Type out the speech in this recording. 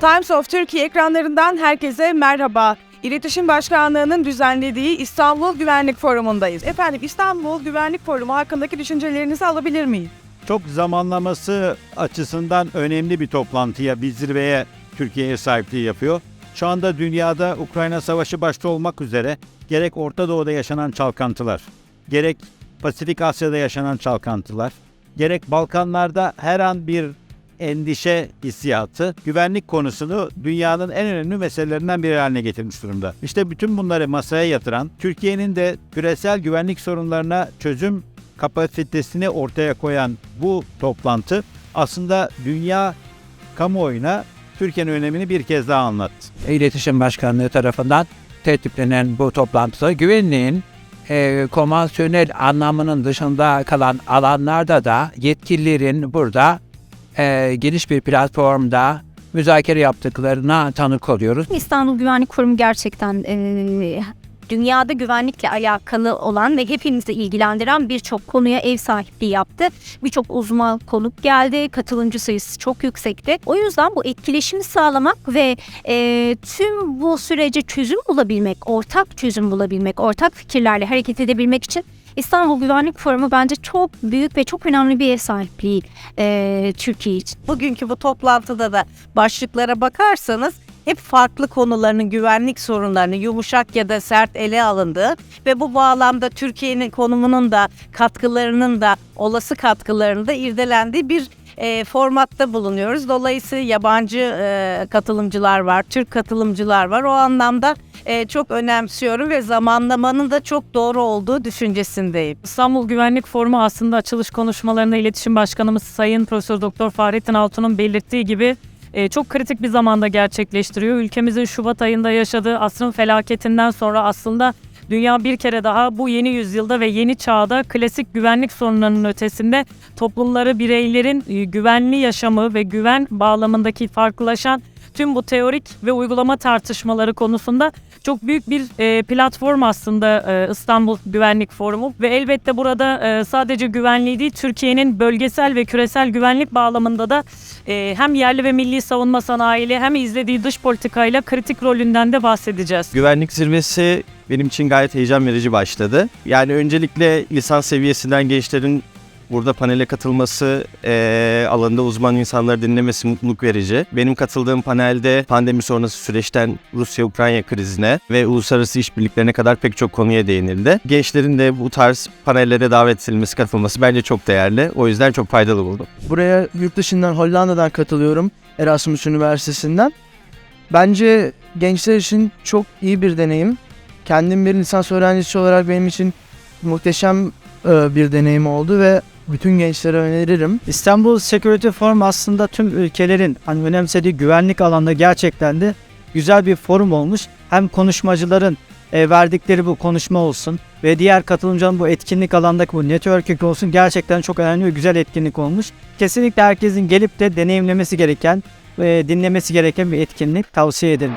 Times of Turkey ekranlarından herkese merhaba. İletişim Başkanlığı'nın düzenlediği İstanbul Güvenlik Forumu'ndayız. Efendim İstanbul Güvenlik Forumu hakkındaki düşüncelerinizi alabilir miyiz? Çok zamanlaması açısından önemli bir toplantıya, bir zirveye Türkiye ev sahipliği yapıyor. Şu anda dünyada Ukrayna Savaşı başta olmak üzere gerek Orta Doğu'da yaşanan çalkantılar, gerek Pasifik Asya'da yaşanan çalkantılar, gerek Balkanlarda her an bir endişe hissiyatı güvenlik konusunu dünyanın en önemli meselelerinden biri haline getirmiş durumda. İşte bütün bunları masaya yatıran, Türkiye'nin de küresel güvenlik sorunlarına çözüm kapasitesini ortaya koyan bu toplantı aslında dünya kamuoyuna Türkiye'nin önemini bir kez daha anlattı. İletişim Başkanlığı tarafından tertiplenen bu toplantıda güvenliğin e, konvansiyonel anlamının dışında kalan alanlarda da yetkililerin burada e, geniş bir platformda müzakere yaptıklarına tanık oluyoruz. İstanbul Güvenlik Forumu gerçekten eee, dünyada güvenlikle alakalı olan ve hepimizi ilgilendiren birçok konuya ev sahipliği yaptı. Birçok uzman konuk geldi, katılımcı sayısı çok yüksekti. O yüzden bu etkileşimi sağlamak ve eee, tüm bu sürece çözüm bulabilmek, ortak çözüm bulabilmek, ortak fikirlerle hareket edebilmek için İstanbul Güvenlik Forumu bence çok büyük ve çok önemli bir ev sahipliği eee, Türkiye için. Bugünkü bu toplantıda da başlıklara bakarsanız hep farklı konuların güvenlik sorunlarını yumuşak ya da sert ele alındığı ve bu bağlamda Türkiye'nin konumunun da katkılarının da olası katkılarının da irdelendiği bir e, formatta bulunuyoruz. Dolayısıyla yabancı e, katılımcılar var, Türk katılımcılar var. O anlamda e, çok önemsiyorum ve zamanlamanın da çok doğru olduğu düşüncesindeyim. İstanbul Güvenlik Forumu aslında açılış konuşmalarında İletişim Başkanımız Sayın Profesör Doktor Fahrettin Altun'un belirttiği gibi e, çok kritik bir zamanda gerçekleştiriyor. Ülkemizin Şubat ayında yaşadığı asrın felaketinden sonra aslında dünya bir kere daha bu yeni yüzyılda ve yeni çağda klasik güvenlik sorunlarının ötesinde toplumları, bireylerin e, güvenli yaşamı ve güven bağlamındaki farklılaşan tüm bu teorik ve uygulama tartışmaları konusunda çok büyük bir e, platform aslında e, İstanbul Güvenlik Forumu ve elbette burada e, sadece güvenliği değil Türkiye'nin bölgesel ve küresel güvenlik bağlamında da e, hem yerli ve milli savunma sanayiyle hem izlediği dış politikayla kritik rolünden de bahsedeceğiz. Güvenlik zirvesi benim için gayet heyecan verici başladı. Yani öncelikle lisans seviyesinden gençlerin burada panele katılması, eee alanında uzman insanları dinlemesi mutluluk verici. Benim katıldığım panelde pandemi sonrası süreçten Rusya-Ukrayna krizine ve uluslararası işbirliklerine kadar pek çok konuya değinildi. Gençlerin de bu tarz panellere davet edilmesi, katılması bence çok değerli. O yüzden çok faydalı buldum. Buraya yurt dışından Hollanda'dan katılıyorum. Erasmus Üniversitesi'nden. Bence gençler için çok iyi bir deneyim. Kendim bir lisans öğrencisi olarak benim için muhteşem e, bir deneyim oldu ve bütün gençlere öneririm. İstanbul Security Forum aslında tüm ülkelerin hani önemsediği güvenlik alanında gerçekten de güzel bir forum olmuş. Hem konuşmacıların e, verdikleri bu konuşma olsun ve diğer katılımcıların bu etkinlik alandaki bu networking olsun gerçekten çok önemli ve güzel etkinlik olmuş. Kesinlikle herkesin gelip de deneyimlemesi gereken ve dinlemesi gereken bir etkinlik tavsiye ederim.